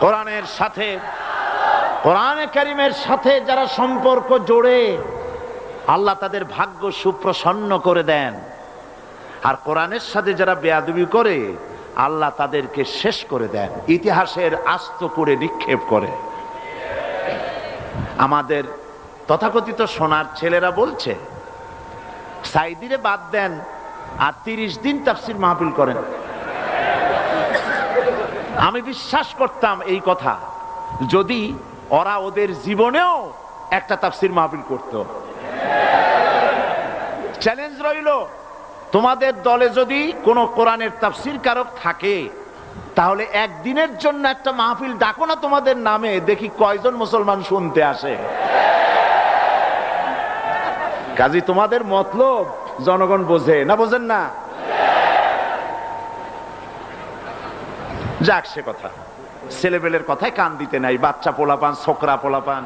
কোরআনের সাথে, কোরআনে কারিমের সাথে যারা সম্পর্ক জোড়ে, আল্লাহ তাদের ভাগ্য সুপ্রসন্ন করে দেন। আর কোরআনের সাথে যারা বেয়াদবি করে, আল্লাহ তাদেরকে শেষ করে দেন। ইতিহাসের আস্ত করে নিক্ষেপ করে। আমাদের তথাকথিত সোনার ছেলেরা বলছে সাইদিরে বাদ দেন, আর তিরিশ দিন তাফসির মাহফিল করেন। আমি বিশ্বাস করতাম এই কথা। যদি ওরা ওদের জীবনেও একটা তাফসির মাহফিল করত। চ্যালেঞ্জ রইল, তোমাদের দলে যদি কোনো কোরআনের তাফসির কারক থাকে, তাহলে একদিনের জন্য একটা মাহফিল ডাকো না তোমাদের নামে, দেখি কয়জন মুসলমান শুনতে আসে। কাজী, তোমাদের মতলব জনগণ বোঝে, না বোঝেন না? যাক সে কথা। ছেলেবেলের কথায় কান দিতে নাই বাচ্চা পোলাপান ছোকরা পোলাপান।